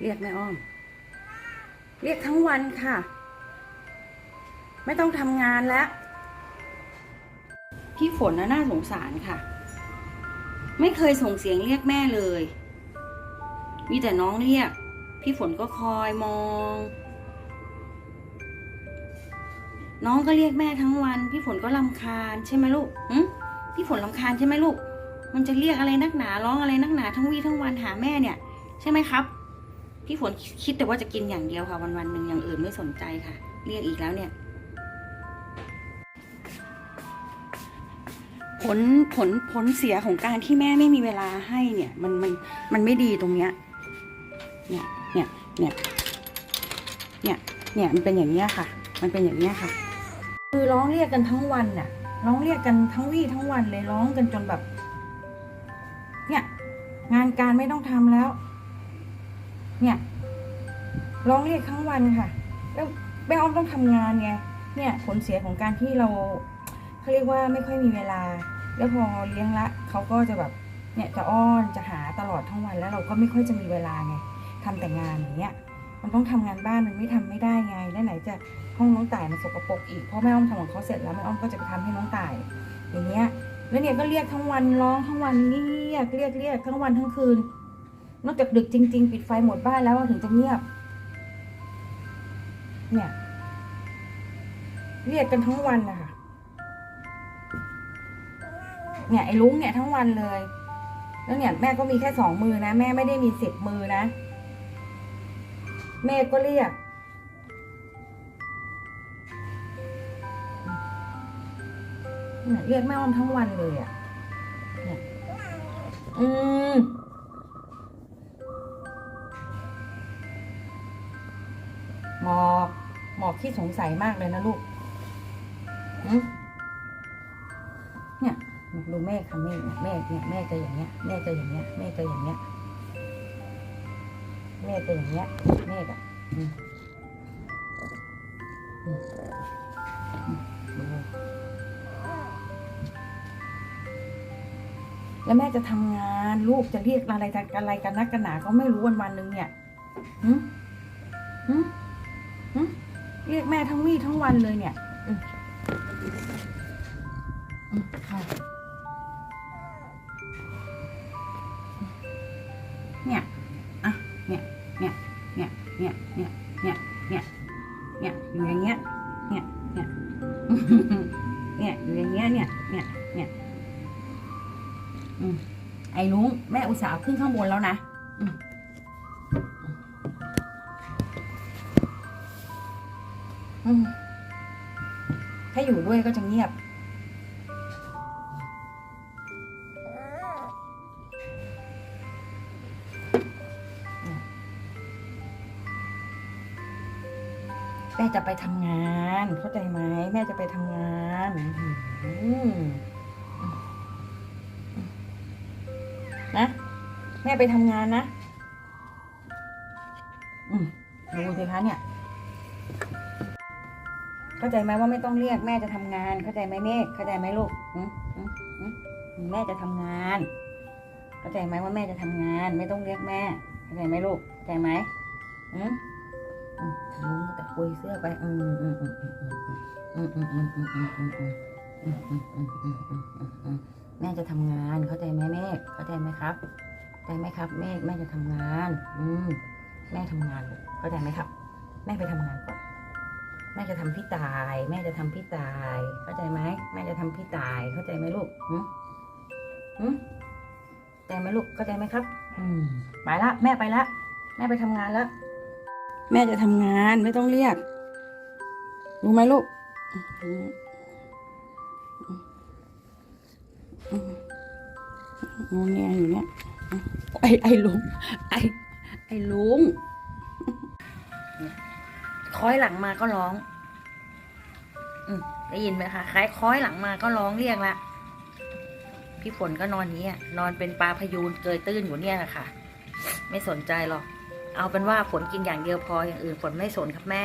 เรียกแม่อ้อม เรียกทั้งวันค่ะ ไม่ต้องทำงานแล้ว พี่ฝนน่ะน่าสงสารค่ะ ไม่เคยส่งเสียงเรียกแม่เลย มีแต่น้องเรียก พี่ฝนก็คอยมอง น้องก็เรียกแม่ทั้งวัน พี่ฝนก็ลำคาญใช่ไหมลูกหึพี่ฝนลำคาญใช่ไหมลูก มันจะเรียกอะไรนักหนาร้องอะไรนักหนาทั้งวี่ทั้งวันหาแม่เนี่ย ใช่ไหมครับ พี่ฝนคิดแต่ว่าจะกินอย่างเดียวค่ะวันวันหนึ่งอย่างอื่นไม่สนใจค่ะ เรียกอีกแล้วเนี่ย ผลผลผลเสียของการที่แม่ไม่มีเวลาให้เนี่ย มันมันมันไม่ดีตรงเนี้ย เนี่ยเนี่ยเนี่ยเนี่ยเนี่ยมันเป็นอย่างเนี้ยค่ะ มันเป็นอย่างเนี้ยค่ะ คือร้องเรียกกันทั้งวันน่ะ ร้องเรียกกันทั้งวี่ทั้งวันเลยร้องกันจนแบบ เนี่ย งานการไม่ต้องทำแล้ว เนี่ยร้องเรียกทั้งวันค่ะ แล้วแม่อ้อมต้องทำงานไงเนี่ยผลเสียของการที่เราเขาเรียกว่าไม่ค่อยมีเวลา แล้วพอเลี้ยงละเขาก็จะแบบเนี่ยจะอ้อนจะหาตลอดทั้งวันแล้วเราก็ไม่ค่อยจะมีเวลาไงทำแต่งานอย่างเงี้ยมันต้องทำงานบ้านมันไม่ทำไม่ได้ไงแล้วไหนจะห้องน้องต่ายมันสกปรกอีกเพราะแม่อ้อมทำของเขาเสร็จแล้วแม่อ้อมก็จะไปทำให้น้องต่าย อย่างเงี้ยแล้วเนี่ยก็เรียกทั้งวันร้องทั้งวันเรียกเรียกเรียกทั้งวันทั้งคืน นอกจากดึกจริง ๆ ปิดไฟหมดบ้านแล้วถึงจะเงียบ เนี่ยเรียกกันทั้งวันนะคะเนี่ยไอ้ลุงเนี่ยทั้งวันเลย แล้วเนี่ยแม่ก็มีแค่สองมือนะ แม่ไม่ได้มีสิบมือนะ แม่ก็เรียก เนี่ยเรียกแม่อ้อมทั้งวันเลยอะ่ะเนี่ยอืม หมอกหมอกที่สงสัยมากเลยนะลูกเนี่ยดูแม่ค่ะแม่เนี่ยแม่เนี่ยแม่จะอย่างเงี้ยแม่จะอย่างเงี้ยแม่จะอย่างเงี้ยแม่จะอย่างเงี้ยแม่อะแล้วแม่จะทำงานลูกจะเรียกอะไรกันอะไรกันนักกันหนาก็ไม่รู้วันวันหนึ่งเนี่ยหืมหืมหืม เรียกแม่ทั้งวี่ทั้งวันเลยเนี่ยเนี่ย อะ เนี่ย เนี่ย เนี่ย เนี่ย เนี่ย เนี่ย เนี่ย เนี่ย อยู่อย่างเงี้ย เนี่ย เนี่ย เนี่ย อยู่อย่างเงี้ย เนี่ย เนี่ย เนี่ยอืมไอ้ลุงแม่อุตส่าห์ขึ้นข้างบนแล้วนะ ถ้าอยู่ด้วยก็จะเงียบ แม่จะไปทำงาน เข้าใจไหม แม่จะไปทำงานนะ แม่ไปทำงานนะ อืมดูสิคะเนี่ย เข้าใจไหมว่าไม่ต้องเรียกแม่จะทำงาน เข้าใจไหมเมฆเข้าใจไหมลูกแม่จะทำงาน เข้าใจไหมว่าแม่จะทำงาน ไม่ต้องเรียกแม่ เข้าใจไหมลูกเข้าใจไหมอืมลุงแต่คุยเสื้อไป อืมอืมอืมอืมอืมอืมอืมอืมอืมอืมอืมอืมอืมแม่จะทำงาน เข้าใจไหมเมฆเข้าใจไหมครับเข้าใจไหมครับเมฆแม่จะทำงาน อืมแม่ทำงาน เข้าใจไหมครับ แม่ไปทำงานก่อน แม่จะทำพี่ตาย แม่จะทำพี่ตาย เข้าใจไหมแม่จะทำพี่ตาย เข้าใจไหมลูกหืมหืมเข้าใจไหมลูกเข้าใจไหมครับ อืมไปละ แม่ไปละ แม่ไปทำงานล้วแม่จะทำงานไม่ต้องเรียกรู้ไหมลูกงงเงียอยู่เนี่ยไอ้ไอ้ลุงไอ้ไอ้ลุง คอยหลังมาก็ร้อง อืมได้ยินไหมคะคล้ายคอยหลังมาก็ร้องเรียกละพี่ฝนก็นอนนี้นอนเป็นปลาพยูนเกยตื้นอยู่เนี่ยแหละค่ะ ไม่สนใจหรอก เอาเป็นว่าฝนกินอย่างเดียวพออย่างอื่นฝนไม่สนครับแม่